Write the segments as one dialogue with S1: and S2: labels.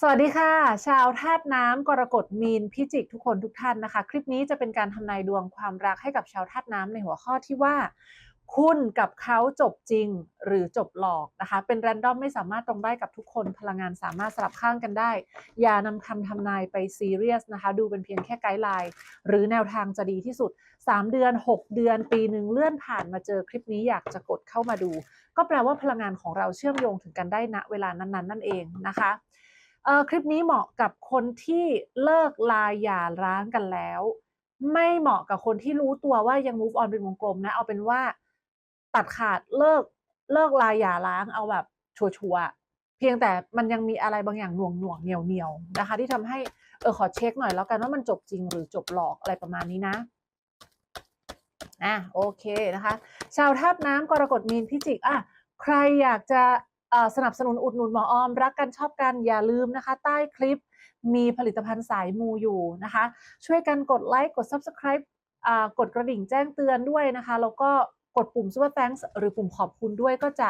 S1: สวัสดีค่ะ ชาวธาตุน้ำกรกฎมีนพิจิกทุกคนทุกท่านนะคะ คลิปนี้จะเป็นการทำนายดวงความรักให้กับชาวธาตุน้ำในหัวข้อที่ว่า คุณกับเขาจบจริงหรือจบหลอกนะคะ เป็นแรนดอมไม่สามารถตรงได้กับทุกคนพลังงานสามารถสลับข้างกันได้ อย่านำคำทำนายไปซีเรียสนะคะ ดูเป็นเพียงแค่ไกด์ไลน์หรือแนวทางจะดีที่สุด 3 เดือน 6 เดือน ปีหนึ่งเลื่อนผ่านมาเจอคลิปนี้อยากจะกดเข้ามาดู ก็แปลว่าพลังงานของเราเชื่อมโยงถึงกันได้ณเวลานั้นๆนั่นเองนะคะ เออคลิปนี้เหมาะกับคนที่เลิกลาหย่าร้างกันแล้ว ไม่เหมาะกับคนที่รู้ตัวว่ายัง move on เป็นวงกลมนะ เอาเป็นว่าตัดขาดเลิกเลิกลาหย่าร้างเอาแบบชัวร์ๆเพียงแต่มันยังมีอะไรบางอย่างหน่วงหน่วงเหนียวเหนียวนะคะ ที่ทำให้เออขอเช็คหน่อยแล้วกันว่ามันจบจริงหรือจบหลอกอะไรประมาณนี้นะอะโอเคนะคะ ชาวธาตุน้ำกรกฎมีนพิจิกอะใครอยากจะ สนับสนุนอุดหนุนหมอออม รักกันชอบกันอย่าลืมนะคะ ใต้คลิปมีผลิตภัณฑ์สายมูอยู่นะคะ ช่วยกันกดไลค์กด Subscribe กดกระดิ่งแจ้งเตือนด้วยนะคะ แล้วก็กดปุ่ม Super Thanks หรือปุ่มขอบคุณด้วยก็จะ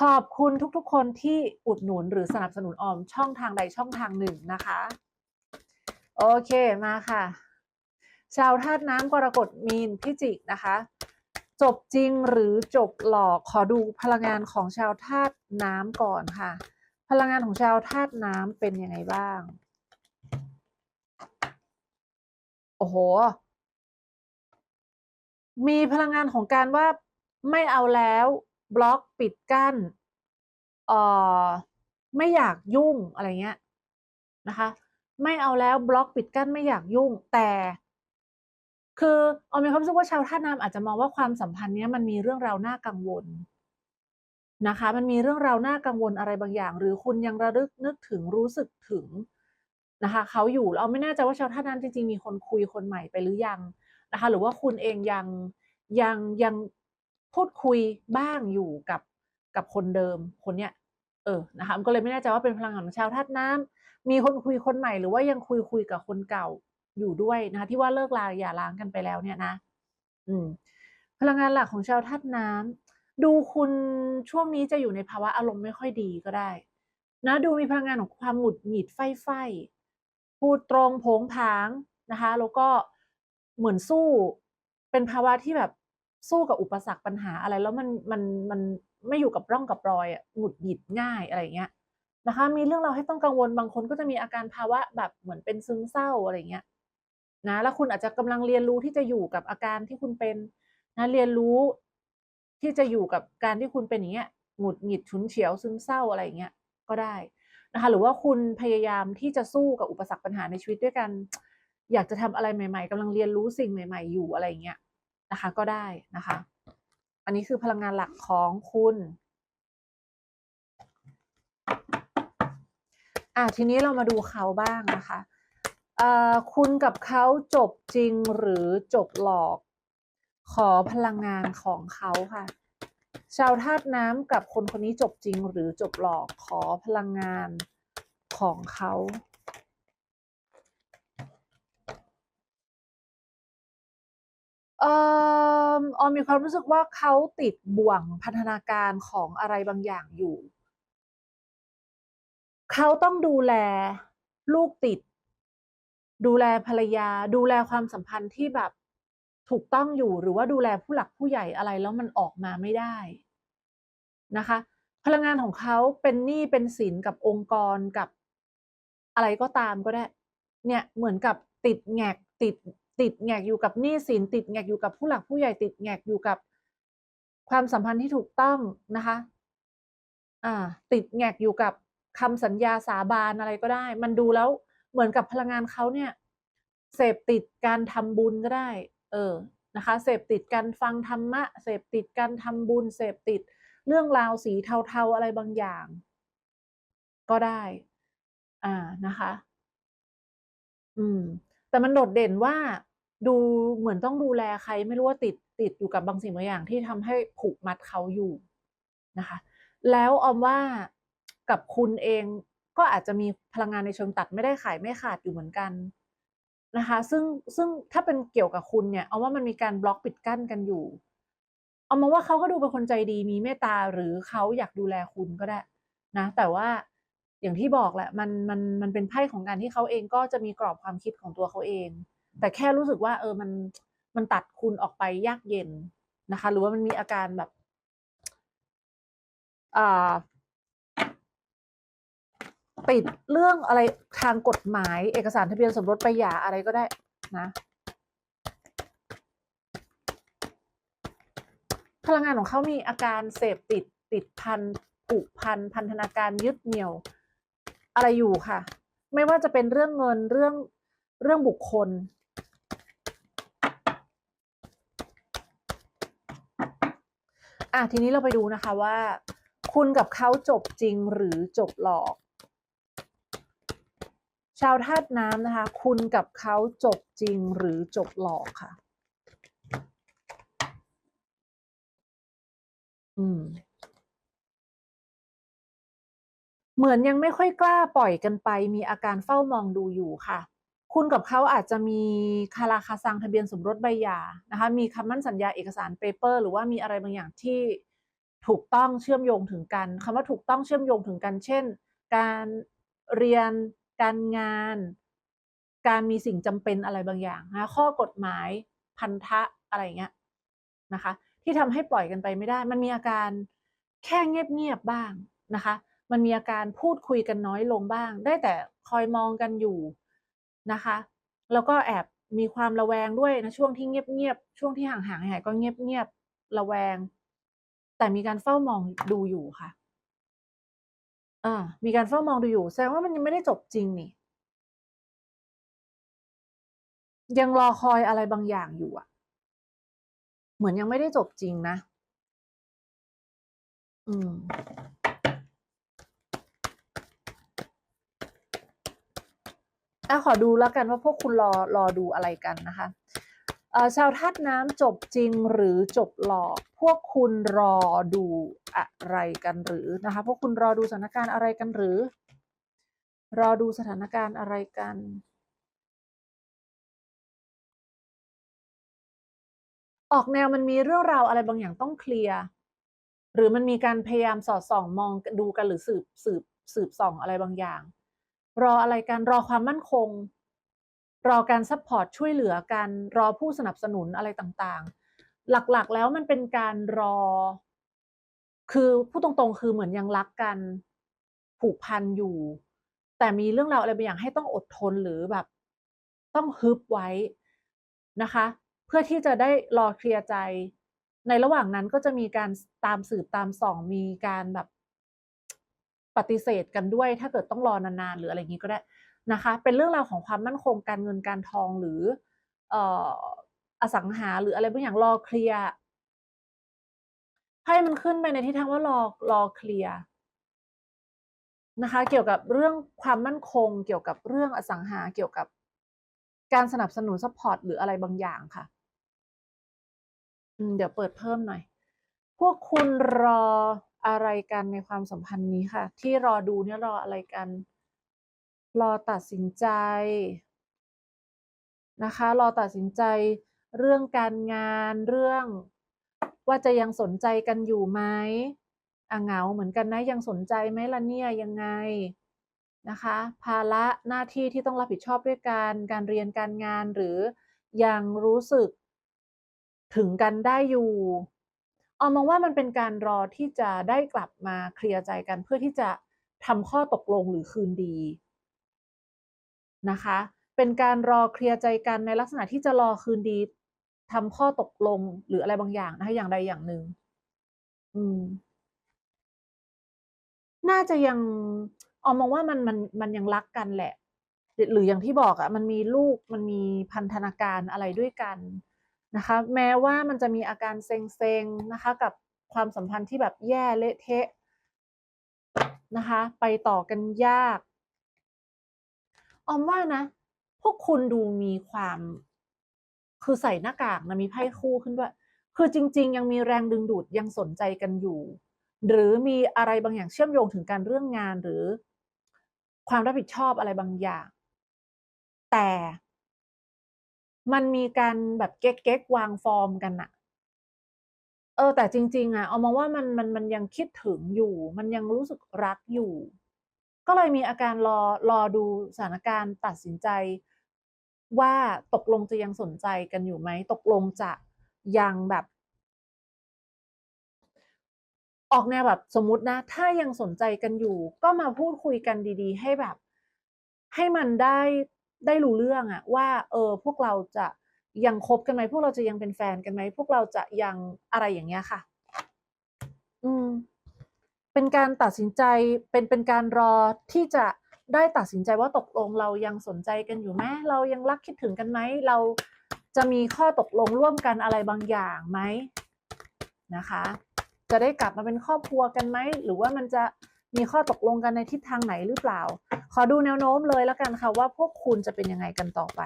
S1: ขอบคุณทุกๆ คนที่อุดหนุนหรือสนับสนุนออมช่องทางใดช่องทางหนึ่งนะคะ โอเคมาค่ะ ชาวธาตุน้ำกรกฎมีนพิจิกนะคะ จบจริงหรือจบหลอกขอดูพลังงานของชาวธาตุน้ำก่อนค่ะ พลังงานของชาวธาตุน้ำเป็นยังไงบ้าง โอ้โห มีพลังงานของการว่าไม่เอาแล้ว บล็อกปิดกั้นเอ่อไม่อยากยุ่งอะไรเงี้ยนะคะ ไม่เอาแล้วบล็อกปิดกั้นไม่อยากยุ่งแต่ คือเอามีความรู้สึกว่าชาวท่าตุน้ำอาจจะมองว่าความสัมพันธ์เนี้ยมันมีเรื่องราวน่ากังวลนะคะ มันมีเรื่องราวน่ากังวลอะไรบางอย่าง หรือคุณยังระลึกนึกถึงรู้สึกถึงนะคะเขาอยู่เราไม่แน่ใจว่าชาวท่าตุน้ำจริงๆมีคนคุยคนใหม่ไปหรือยังนะคะ หรือว่าคุณเองยังยังยังพูดคุยบ้างอยู่กับกับคนเดิมคนเนี้ยเออนะคะก็เลยไม่แน่ใจว่าเป็นพลังงานของชาวธาตุน้ำมีคนคุยคนใหม่หรือว่ายังคุยคุยกับคนเก่า อยู่ด้วยนะคะที่ว่าเลิกลาอย่าร้างกันไปแล้วเนี่ยนะ อืม พลังงานหลักของชาวธาตุน้ำดูคุณช่วงนี้จะอยู่ในภาวะอารมณ์ไม่ค่อยดีก็ได้ นะ ดูมีพลังงานของความหงุดหงิดไฟไฟพูดตรงโผงผางนะคะ แล้วก็เหมือนสู้เป็นภาวะที่แบบสู้กับอุปสรรคปัญหาอะไร แล้วมันมันมันไม่อยู่กับร่องกับรอยอะหงุดหงิดง่ายอะไรเงี้ยนะคะ มีเรื่องเราให้ต้องกังวลบางคนก็จะมีอาการภาวะแบบเหมือนเป็นซึมเศร้าอะไรเงี้ย นะแล้วคุณอาจจะกำลังเรียนรู้ที่จะอยู่กับอาการที่คุณเป็นนะเรียนรู้ที่จะอยู่กับการที่คุณเป็นอย่างเงี้ยหงุดหงิดฉุนเฉียวซึมเศร้าอะไรอย่างเงี้ยก็ได้นะคะหรือว่าคุณพยายามที่จะสู้กับอุปสรรคปัญหาในชีวิตด้วยกัน อยากจะทำอะไรใหม่ ๆกำลังเรียนรู้สิ่งใหม่ ๆ อยู่อะไรอย่างเงี้ยนะคะ ก็ได้นะคะ อันนี้คือพลังงานหลักของคุณอะทีนี้เรามาดูเขาบ้างนะคะ คุณกับเขาจบจริงหรือจบหลอก ขอพลังงานของเขาค่ะ ชาวธาตุน้ำกับคนคนนี้จบจริงหรือจบหลอก ขอพลังงานของเขาเออออมมีความรู้สึกว่าเขาติดบ่วงพันธนาการของอะไรบางอย่างอยู่ เขาต้องดูแลลูกติด ดูแลภรรยา ดูแลความสัมพันธ์ที่แบบถูกต้องอยู่หรือว่าดูแลผู้หลักผู้ใหญ่อะไรแล้วมันออกมาไม่ได้นะคะ พลังงานของเขาเป็นหนี้เป็นสินกับองค์กรกับอะไรก็ตามก็ได้ เนี่ยเหมือนกับติดแงกติดติดแงกอยู่กับหนี้สินติดแงกอยู่กับผู้หลักผู้ใหญ่ติดแงกอยู่กับความสัมพันธ์ที่ถูกต้องนะคะ อ่า ติดแงกอยู่กับคำสัญญาสาบานอะไรก็ได้ มันดูแล้ว เหมือนกับพลังงานเขาเนี่ยเสพติดการทำบุญก็ได้ เออนะคะ เสพติดการฟังธรรมะ เสพติดการทำบุญ เสพติดเรื่องราวสีเทาๆอะไรบางอย่าง ก็ได้ อ่านะคะ อืม แต่มันโดดเด่นว่าดูเหมือนต้องดูแลใคร ไม่รู้ว่าติดติดอยู่กับบางสิ่งบางอย่างที่ทำให้ผูกมัดเขาอยู่นะคะ แล้วออมว่ากับคุณเอง ก็อาจจะมีพลังงานในเชิงตัดไม่ได้ขายไม่ขาดอยู่เหมือนกันนะคะ ซึ่งซึ่งถ้าเป็นเกี่ยวกับคุณเนี่ยเอาว่ามันมีการบล็อกปิดกั้นกันอยู่ เอามาว่าเขาก็ดูเป็นคนใจดีมีเมตตาหรือเขาอยากดูแลคุณก็ได้นะแต่ว่าอย่างที่บอกแหละมันมันมันเป็นไพ่ของการที่เขาเองก็จะมีกรอบความคิดของตัวเขาเอง แต่แค่รู้สึกว่า เออมันมันตัดคุณออกไปยากเย็นนะคะ หรือว่ามันมีอาการแบบอ่า ติดเรื่องอะไรทางกฎหมาย เอกสารทะเบียนสมรสไปหย่าอะไรก็ได้นะพลังงานของเขามีอาการเสพติดติดพันผูกพันพันธนาการยึดเหนี่ยว อะไรอยู่ค่ะ ไม่ว่าจะเป็นเรื่องเงินเรื่องเรื่องบุคคล อะทีนี้เราไปดูนะคะว่า คุณกับเขาจบจริงหรือจบหลอก ชาวธาตุน้ำนะคะ คุณกับเขาจบจริงหรือจบหลอกค่ะ อืม เหมือนยังไม่ค่อยกล้าปล่อยกันไป มีอาการเฝ้ามองดูอยู่ค่ะ คุณกับเขาอาจจะมีคาราคาซังทะเบียนสมรสใบหย่านะคะ มีคำมั่นสัญญาเอกสารเปเปอร์ หรือว่ามีอะไรบางอย่างที่ถูกต้องเชื่อมโยงถึงกันคำว่าถูกต้องเชื่อมโยงถึงกัน เช่น การเรียน การงาน การมีสิ่งจำเป็นอะไรบางอย่างนะข้อกฎหมายพันธะอะไรเงี้ยนะคะ ที่ทำให้ปล่อยกันไปไม่ได้ มันมีอาการแค่เงียบๆบ้างนะคะ มันมีอาการพูดคุยกันน้อยลงบ้าง ได้แต่คอยมองกันอยู่นะคะ แล้วก็แอบมีความระแวงด้วยนะช่วงที่เงียบๆช่วงที่ห่างๆหายก็เงียบๆระแวง แต่มีการเฝ้ามองดูอยู่ค่ะ อ่า มีการเฝ้ามองดูอยู่ แสดงว่ามันยังไม่ได้จบจริงนี่ ยังรอคอยอะไรบางอย่างอยู่อะเหมือนยังไม่ได้จบจริงนะ อืมอะขอดูแล้วกันว่าพวกคุณรอรอดูอะไรกันนะคะชาวธาตุน้ำจบจริงหรือจบหลอก พวกคุณรอดู อะไรกันหรือนะคะ พวกคุณรอดูสถานการณ์อะไรกันหรือ รอดูสถานการณ์อะไรกันออกแนวมันมีเรื่องราวอะไรบางอย่างต้องเคลียร์หรือมันมีการพยายามสอดส่องมองดูกันหรือสืบสืบสืบส่องอะไรบางอย่าง รออะไรกันรอความมั่นคง รอการซัพพอร์ตช่วยเหลือกันรอผู้สนับสนุนอะไรต่างๆ หลักๆแล้วมันเป็นการรอ คือพูดตรงๆ คือเหมือนยังรักกันผูกพันอยู่ แต่มีเรื่องราวอะไรบางอย่างให้ต้องอดทนหรือแบบ ต้องฮึบไว้นะคะ เพื่อที่จะได้รอเคลียร์ใจ ในระหว่างนั้นก็จะมีการตามสืบตามส่องมีการแบบปฏิเสธกันด้วย ถ้าเกิดต้องรอนานๆหรืออะไรอย่างนี้ก็ได้นะคะ เป็นเรื่องราวของความมั่นคงการเงินการทองหรืออออสังหาหรืออะไรบางอย่างรอเคลียร์ ไพ่มันขึ้นไปในทิศทางว่ารอรอเคลียร์นะคะ เกี่ยวกับเรื่องความมั่นคง เกี่ยวกับเรื่องอสังหาเกี่ยวกับการสนับสนุนซัพพอร์ตหรืออะไรบางอย่างค่ะเดี๋ยวเปิดเพิ่มหน่อย พวกคุณรออะไรกันในความสัมพันธ์นี้ค่ะ ที่รอดูเนี่ยรออะไรกัน รอตัดสินใจนะคะ รอตัดสินใจเรื่องการงานเรื่อง ว่าจะยังสนใจกันอยู่ไหมอะเหงาเหมือนกันนะยังสนใจไหมล่ะเนี่ยยังไงนะคะ ภาระหน้าที่ที่ต้องรับผิดชอบด้วยกันการเรียนการงานหรือยังรู้สึกถึงกันได้อยู่ออมมองว่ามันเป็นการรอที่จะได้กลับมาเคลียร์ใจกันเพื่อที่จะทำข้อตกลงหรือคืนดีนะคะ เป็นการรอเคลียร์ใจกันในลักษณะที่จะรอคืนดี ทำข้อตกลงหรืออะไรบางอย่างนะคะอย่างใดอย่างหนึ่งอืม น่าจะยังออมมองว่ามันมันมันยังรักกันแหละ หรืออย่างที่บอกอะมันมีลูกมันมีพันธนาการอะไรด้วยกันนะคะ แม้ว่ามันจะมีอาการเซ็งๆนะคะ กับความสัมพันธ์ที่แบบแย่เละเทะนะคะ ไปต่อกันยาก ออมว่านะ พวกคุณดูมีความ คือใส่หน้ากากนะมีไพ่คู่ขึ้นด้วย คือจริง ๆ ยังมีแรงดึงดูดยังสนใจกันอยู่ หรือมีอะไรบางอย่างเชื่อมโยงถึงการเรื่องงานหรือ ความรับผิดชอบอะไรบางอย่าง แต่มันมีการแบบเก๊กๆวางฟอร์มกันน่ะเออแต่จริง ๆอะออมมองว่ามันมันมันยังคิดถึงอยู่ มันยังรู้สึกรักอยู่ ก็เลยมีอาการรอรอดูสถานการณ์ตัดสินใจ ว่าตกลงจะยังสนใจกันอยู่ไหม ตกลงจะยังแบบ ออกแนวแบบสมมุตินะ ถ้ายังสนใจกันอยู่ ก็มาพูดคุยกันดี ๆ ให้แบบ ให้มันได้ได้รู้เรื่องอะว่า เออ พวกเราจะยังคบกันไหมพวกเราจะยังเป็นแฟนกันไหมพวกเราจะยังอะไรอย่างเงี้ยค่ะ อืม เป็นการตัดสินใจเป็นเป็นการรอที่จะ ได้ตัดสินใจว่าตกลงเรายังสนใจกันอยู่ไหมเรายังรักคิดถึงกันไหมเราจะมีข้อตกลงร่วมกันอะไรบางอย่างไหมนะคะ จะได้กลับมาเป็นครอบครัวกันไหมหรือว่ามันจะมีข้อตกลงกันในทิศทางไหนหรือเปล่า ขอดูแนวโน้มเลยแล้วกันค่ะว่าพวกคุณจะเป็นยังไงกันต่อไป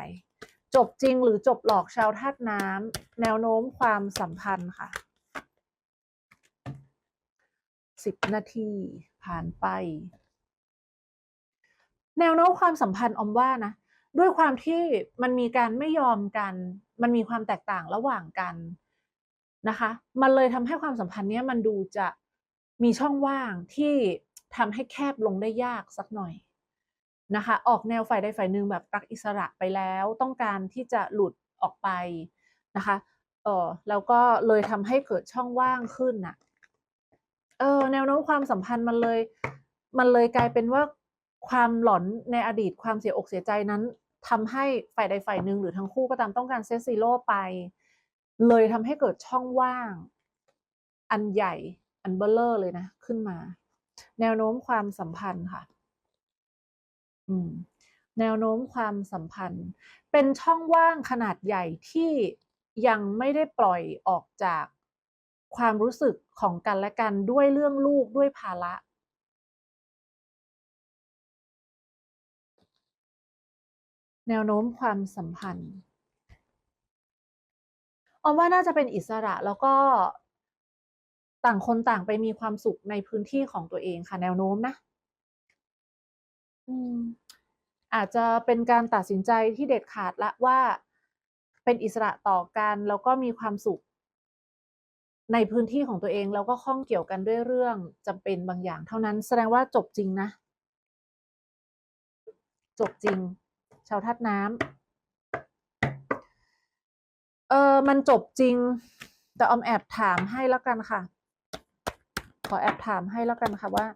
S1: จบจริงหรือจบหลอกชาวธาตุน้ำแนวโน้มความสัมพันธ์ค่ะสิบนาทีผ่านไป แนวโน้มความสัมพันธ์อมว่านะด้วยความที่มันมีการไม่ยอมกัน มันมีความแตกต่างระหว่างกันนะคะ มันเลยทำให้ความสัมพันธ์เนี้ยมันดูจะมีช่องว่างที่ทำให้แคบลงได้ยากสักหน่อยนะคะ ออกแนวฝ่ายใดฝ่ายหนึ่งแบบรักอิสระไปแล้ว ต้องการที่จะหลุดออกไปนะคะเออแล้วก็เลยทำให้เกิดช่องว่างขึ้นน่ะเออแนวโน้มความสัมพันธ์มันเลย มันเลยกลายเป็นว่า ความหลอนในอดีตความเสียอกเสียใจนั้นทำให้ฝ่ายใดฝ่ายหนึ่งหรือทั้งคู่ก็ตามต้องการเซตซีโร่ไป เลยทำให้เกิดช่องว่าง อันใหญ่อันเบลเลอร์เลยนะ ขึ้นมา แนวโน้มความสัมพันธ์ค่ะ อืม แนวโน้มความสัมพันธ์ เป็นช่องว่างขนาดใหญ่ที่ยังไม่ได้ปล่อยออกจากความรู้สึกของกันและกันด้วยเรื่องลูกด้วยภาระ แนวโน้มความสัมพันธ์ออมว่าน่าจะเป็นอิสระแล้วก็ต่างคนต่างไปมีความสุขในพื้นที่ของตัวเองค่ะ แนวโน้มนะอืมอาจจะเป็นการตัดสินใจที่เด็ดขาดละว่าเป็นอิสระต่อกันแล้วก็มีความสุข ในพื้นที่ของตัวเองแล้วก็ข้องเกี่ยวกันด้วยเรื่องจำเป็นบางอย่าง เท่านั้นแสดงว่าจบจริงนะ จบจริง ชาวทัดน้ำเออมันจบจริง แต่ออมแอบถามให้แล้วกันค่ะ ขอแอบถามให้แล้วกันค่ะว่า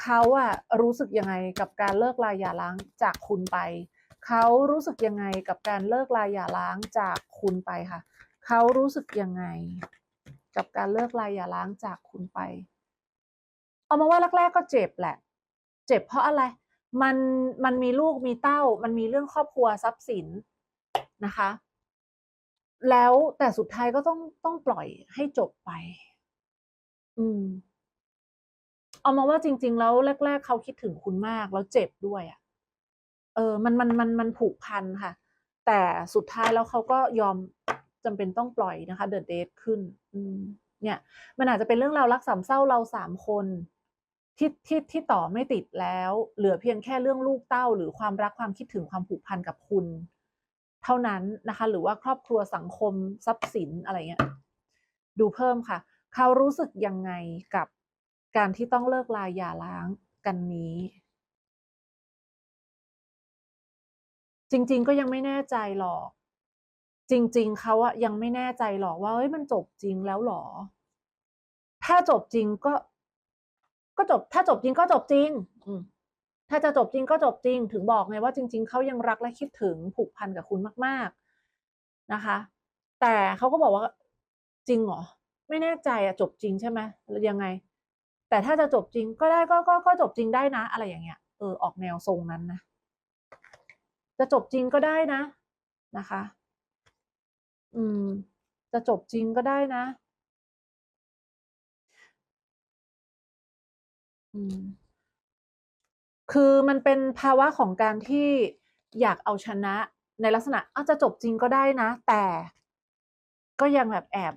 S1: เขาอะรู้สึกยังไงกับการเลิกลาหย่าร้างจากคุณไป เขารู้สึกยังไงกับการเลิกลาหย่าร้างจากคุณไปค่ะ เขารู้สึกยังไง กับการเลิกลาหย่าร้างจากคุณไป เอามาว่าแรกๆก็เจ็บแหละ เจ็บเพราะอะไร มันมันมีลูกมีเต้า มันมีเรื่องครอบครัวทรัพย์สินนะคะ แล้วแต่สุดท้ายก็ต้องต้องปล่อยให้จบไป อืม เอามาว่าจริง ๆ แล้วแรก ๆ เขาคิดถึงคุณมากแล้วเจ็บด้วยอะ่ะ เออ มันมันมันมันผูกพันค่ะ แต่สุดท้ายแล้วเขาก็ยอมจำเป็นต้องปล่อยนะคะเดินเดทขึ้น อืม เนี่ย มันอาจจะเป็นเรื่องเรารักสามเศร้าเราสามคน ที่ที่ที่ต่อไม่ติดแล้ว เหลือเพียงแค่เรื่องลูกเต้า หรือความรักความคิดถึงความผูกพันกับคุณ เท่านั้นนะคะ หรือว่าครอบครัวสังคมทรัพย์สินอะไรเงี้ยดูเพิ่มค่ะ เขารู้สึกยังไงกับการที่ต้องเลิกลาหย่าร้างกันนี้ จริง ๆ ก็ยังไม่แน่ใจหรอก จริง ๆเขาอะยังไม่แน่ใจหรอกว่าเฮ้ยมันจบจริงแล้วหรอ ถ้าจบจริงก็ ก็จบถ้าจบจริงก็จบจริง อืถ้าจะจบจริงก็จบจริง ถึงบอกไงว่าจริง ๆเขายังรักและคิดถึงผูกพันกับคุณมาก ๆนะคะ แต่เขาก็บอกว่าจริงเหรอไม่แน่ใจอะจบจริงใช่ไหมหรือยังไง แต่ถ้าจะจบจริงก็ได้ก็ก็ก็จบจริงได้นะ อะไรอย่างเงี้ยเออออกแนวทรงนั้นนะจะจบจริงก็ได้นะนะคะ อืม จะจบจริงก็ได้นะ คือมันเป็นภาวะของการที่อยากเอาชนะในลักษณะอาจะจบจริงก็ได้นะ แต่ก็ยังแบบแอบ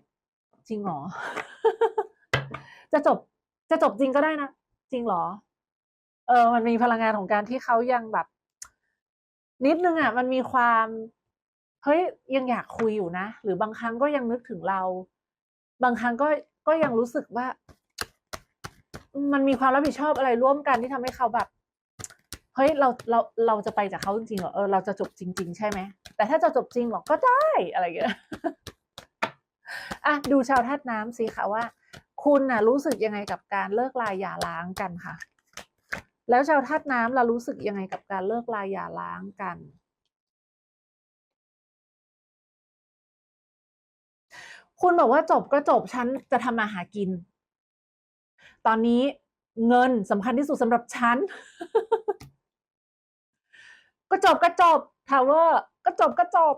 S1: จริงเหรอ จะจบจะจบจริงก็ได้นะ จริงเหรอ เออ มันมีพลังงานของการที่เขายังแบบ นิดนึงอะ มันมีความเฮ้ยยังอยากคุยอยู่นะ หรือบางครั้งก็ยังนึกถึงเรา บางครั้งก็ก็ยังรู้สึกว่า มันมีความรับผิดชอบอะไรร่วมกันที่ทำให้เขาแบบเฮ้ยเราเราเราจะไปจากเขาจริงๆหรอเออเราจะจบจริง ๆ ใช่ไหมแต่ถ้าจะจบจริงบอกก็ได้อะไรอย่างเงี้ยอะดูชาวธาตุน้ำสิคะว่า คุณน่ะรู้สึกยังไงกับการเลิกลายหย่าร้างกันค่ะ แล้วชาวธาตุน้ำเรารู้สึกยังไงกับการเลิกลายหย่าร้างกัน คุณบอกว่าจบก็จบฉันจะทำมาหากิน ตอนนี้เงินสำคัญที่สุดสำหรับฉัน ก็จบก็จบทาวเวอร์ก็จบก็จบ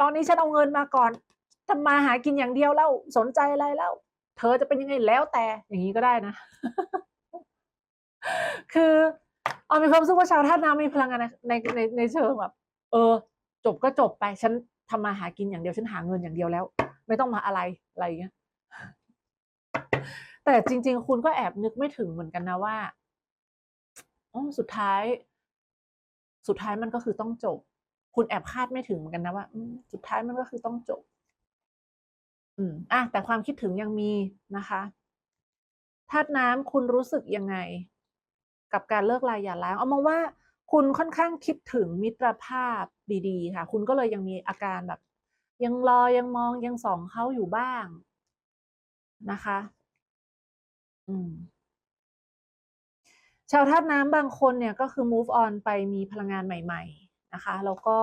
S1: ตอนนี้ฉันเอาเงินมาก่อนทำมาหากินอย่างเดียวแล้วสนใจอะไรแล้ว เธอจะเป็นยังไงแล้วแต่อย่างนี้ก็ได้นะ คือเอามีความรู้สึกว่าชาวธาตุน้ำมีพลังงานในในในในเชิงแบบ เออ จบก็จบไปฉันทำมาหากินอย่างเดียวฉันหาเงินอย่างเดียวแล้ว ไม่ต้องมาอะไรอะไรอย่างเงี้ย แต่จริง ๆ คุณก็แอบนึกไม่ถึงเหมือนกันนะว่าอ๋อสุดท้าย สุดท้ายมันก็คือต้องจบ คุณแอบคาดไม่ถึงเหมือนกันนะว่าสุดท้ายมันก็คือต้องจบ อืมอะแต่ความคิดถึงยังมีนะคะธาตุน้ำคุณรู้สึกยังไง กับการเลิกลายอย่าร้าง เอามองว่าคุณค่อนข้างคิดถึงมิตรภาพดีๆ ค่ะ คุณก็เลยยังมีอาการแบบ ยังรอยังมองยังส่องเขาอยู่บ้างนะคะ อืม ชาวธาตุน้ำบางคนเนี่ยก็คือ move on ไปมีพลังงานใหม่ ๆ นะคะ แล้วก็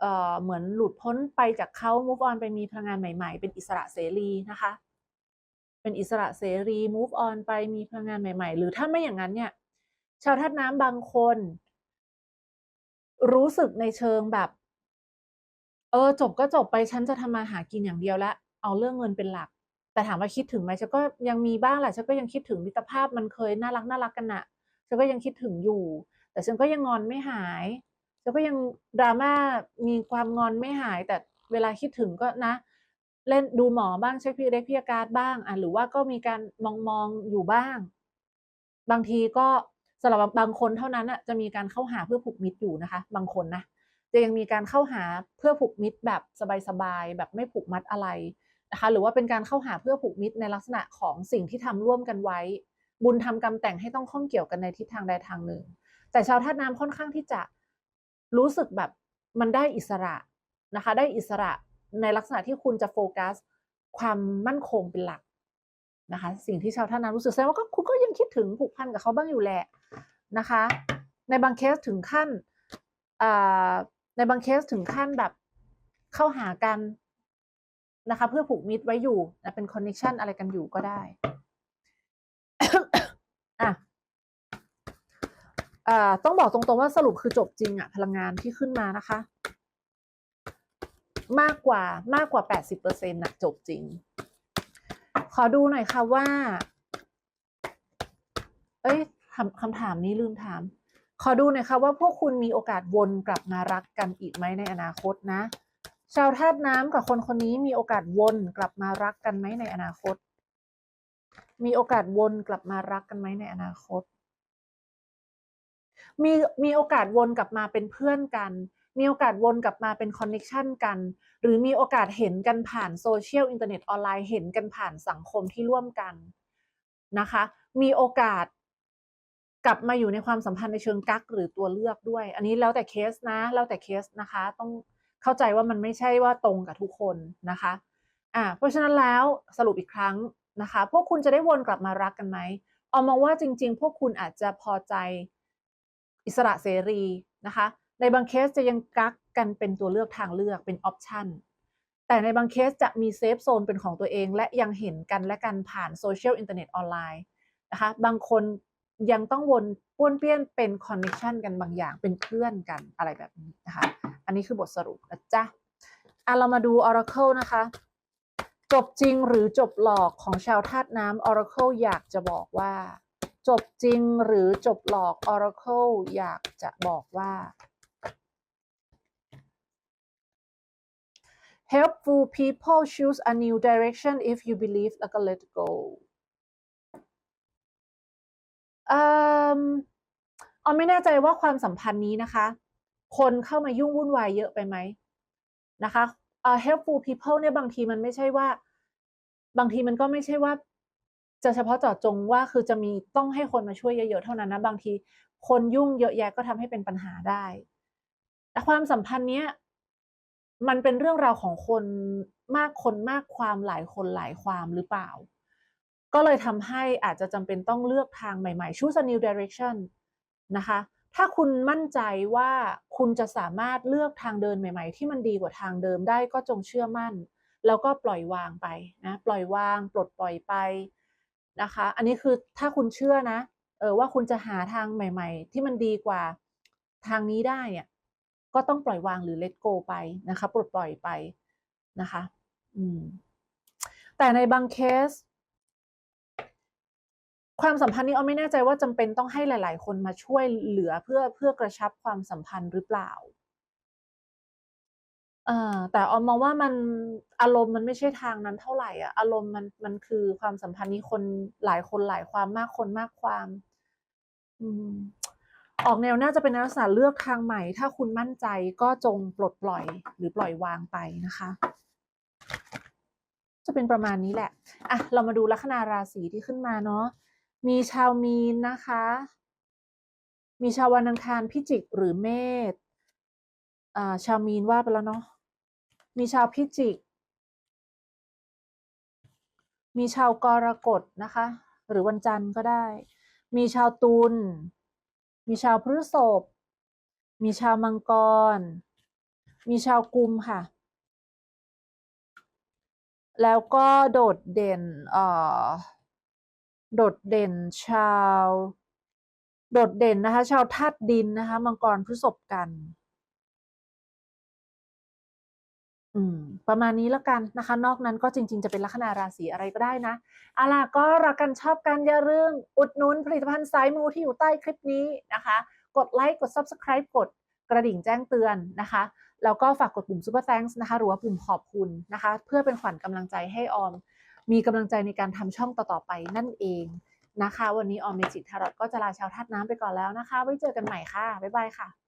S1: เอ่อ เหมือนหลุดพ้นไปจากเขา move on ไปมีพลังงานใหม่ ๆ เป็นอิสระเสรีนะคะ เป็นอิสระเสรี move on ไปมีพลังงานใหม่ ๆ หรือถ้าไม่อย่างนั้นเนี่ย ชาวธาตุน้ำบางคน รู้สึกในเชิงแบบ เออ จบก็จบไป ฉันจะทำมาหากินอย่างเดียวแล้ว เอาเรื่องเงินเป็นหลัก แต่ถามว่าคิดถึงไหมฉันก็ยังมีบ้างแหละฉันก็ยังคิดถึงมิตรภาพมันเคยน่ารักน่ารักกันน่ะฉันก็ยังคิดถึงอยู่ แต่ฉันก็ยังงอนไม่หายฉันก็ยังดราม่ามีความงอนไม่หาย แต่เวลาคิดถึงก็นะ เล่นดูหมอบ้างเช็คพีเล็กพีอาการบ้างอะหรือว่าก็มีการมองมองอยู่บ้าง บางทีก็สำหรับบางคนเท่านั้นอะจะมีการเข้าหาเพื่อผูกมิตรอยู่นะคะ บางคนนะจะยังมีการเข้าหาเพื่อผูกมิตรแบบสบายๆแบบไม่ผูกมัดอะไร นะคะหรือว่าเป็นการเข้าหาเพื่อผูกมิตรในลักษณะของสิ่งที่ทำร่วมกันไว้ บุญทำกรรมแต่งให้ต้องข้องเกี่ยวกันในทิศทางใดทางหนึ่ง แต่ชาวธาตุน้ำค่อนข้างที่จะรู้สึกแบบมันได้อิสระนะคะ ได้อิสระในลักษณะที่คุณจะโฟกัส ความมั่นคงเป็นหลักนะคะ สิ่งที่ชาวธาตุน้ำรู้สึกแสดงว่าก็คุณก็ยังคิดถึงผูกพันกับเขาบ้างอยู่แหละนะคะ ในบางเคสถึงขั้นในบางเคสถึงขั้นแบบเข้าหากัน นะคะ เพื่อผูกมิตรไว้อยู่นะเป็นคอนเนคชันอะไรกันอยู่ก็ได้อะต้องบอกตรงๆว่าสรุปคือจบจริงอะพลังงานที่ขึ้นมานะคะ มากกว่ามากกว่า 80%นะจบจริง ขอดูหน่อยค่ะว่า เอ้ยคำคำถามนี้ลืมถาม ขอดูหน่อยค่ะว่าพวกคุณมีโอกาสวนกลับมารักกันอีกไหมในอนาคตนะ ชาวธาตุน้ำกับคนคนนี้มีโอกาสวนกลับมารักกันไหมในอนาคต มีโอกาสวนกลับมารักกันไหมในอนาคต มีมีโอกาสวนกลับมาเป็นเพื่อนกัน มีโอกาสวนกลับมาเป็นคอนเน็ชันกัน หรือมีโอกาสเห็นกันผ่านโซเชียลอินเทอร์เน็ตออนไลน์เห็นกันผ่านสังคมที่ร่วมกันนะคะ มีโอกาสกลับมาอยู่ในความสัมพันธ์ในเชิงกักหรือตัวเลือกด้วย อันนี้แล้วแต่เคสนะ แล้วแต่เคสนะคะ ต้อง เข้าใจว่ามันไม่ใช่ว่าตรงกับทุกคนนะคะอ่าเพราะฉะนั้นแล้วสรุปอีกครั้งนะคะ พวกคุณจะได้วนกลับมารักกันไหมเอามองว่าจริง ๆ พวกคุณอาจจะพอใจอิสระเสรีนะคะ ในบางเคสจะยังกักกันเป็นตัวเลือกทางเลือกเป็นออปชันแต่ในบางเคสจะมีเซฟโซนเป็นของตัวเองและยังเห็นกันและกันผ่านโซเชียลอินเทอร์เน็ตออนไลน์นะคะบางคนยังต้องวนป้วนเปี้ยนเป็นคอนเนคชันกันบางอย่างเป็นเพื่อนกันอะไรแบบนี้นะคะ อันนี้คือบทสรุปนะจ๊ะอะเรามาดู Oracle นะคะ จบจริงหรือจบหลอกของชาวธาตุน้ำ Oracle อยากจะบอกว่า จบจริงหรือจบหลอก Oracle อยากจะบอกว่า helpful people choose a new direction if you believe แล้วก็ let go อืมออมไม่แน่ใจว่าความสัมพันธ์นี้นะคะ คนเข้ามายุ่งวุ่นวายเยอะไปไหมนะคะเอ่อ helpful people เนี่ยบางทีมันไม่ใช่ว่า บางทีมันก็ไม่ใช่ว่า จะเฉพาะเจาะจงว่าคือจะมีต้องให้คนมาช่วยเยอะๆเท่านั้นนะบางทีคนยุ่งเยอะแยะก็ทำให้เป็นปัญหาได้แต่ความสัมพันธ์เนี้ยมันเป็นเรื่องราวของคนมากคนมากความหลายคนหลายความหรือเปล่า ก็เลยทำให้อาจจะจำเป็นต้องเลือกทางใหม่ๆ choose a new direction นะคะ ถ้าคุณมั่นใจว่าคุณจะสามารถเลือกทางเดินใหม่ ๆ ที่มันดีกว่าทางเดิมได้ก็จงเชื่อมั่น แล้วก็ปล่อยวางไปนะปล่อยวางปลดปล่อยไปนะคะ อันนี้คือถ้าคุณเชื่อนะเออว่าคุณจะหาทางใหม่ ๆ ที่มันดีกว่าทางนี้ได้เนี่ยก็ต้องปล่อยวางหรือ let go ไปนะคะปลดปล่อยไปนะคะ อืมแต่ในบางเคส ความสัมพันธ์นี้เอาไม่แน่ใจว่าจำเป็นต้องให้หลาย ๆ คนมาช่วยเหลือเพื่อเพื่อกระชับความสัมพันธ์หรือเปล่าเออแต่ออมมองว่ามันอารมณ์มันไม่ใช่ทางนั้นเท่าไหร่อะอารมณ์มันมันคือความสัมพันธ์นี้คนหลายคนหลายความมากคนมากความอืมออกแนวน่าจะเป็นลักษณะเลือกทางใหม่ ถ้าคุณมั่นใจก็จงปลดปล่อยหรือปล่อยวางไปนะคะ จะเป็นประมาณนี้แหละอะเรามาดูลัคนาราศีที่ขึ้นมาเนาะ มีชาวมีนนะคะ มีชาววันอังคารพิจิกหรือเมษชาวมีนว่าไปแล้วเนาะ มีชาวพิจิก มีชาวกรกฎนะคะ หรือวันจันทร์ก็ได้ มีชาวตุล มีชาวพฤษภ มีชาวมังกร มีชาวกุมค่ะ แล้วก็โดดเด่นเอ่อ โดดเด่นชาว โดดเด่นนะคะ ชาวธาตุดินนะคะ มังกรพฤษภกัน อืม ประมาณนี้แล้วกันนะคะ นอกนั้นก็จริง ๆ จะเป็นลัคนาราศีอะไรก็ได้นะอาล่ะก็รักกันชอบกันอย่าลืมอุดหนุนผลิตภัณฑ์สายมูที่อยู่ใต้คลิปนี้นะคะ กดไลค์กด Subscribe กดกระดิ่งแจ้งเตือนนะคะแล้วก็ฝากกดปุ่ม Super Thanks นะคะ หรือว่าปุ่มขอบคุณนะคะ เพื่อเป็นขวัญกำลังใจให้ออม มีกำลังใจในการทำช่องต่อๆไปนั่นเองนะคะ วันนี้ออมเมจิตทารอตก็จะลาชาวธาตุน้ำไปก่อนแล้วนะคะ ไว้เจอกันใหม่ค่ะ บ๊ายบายค่ะ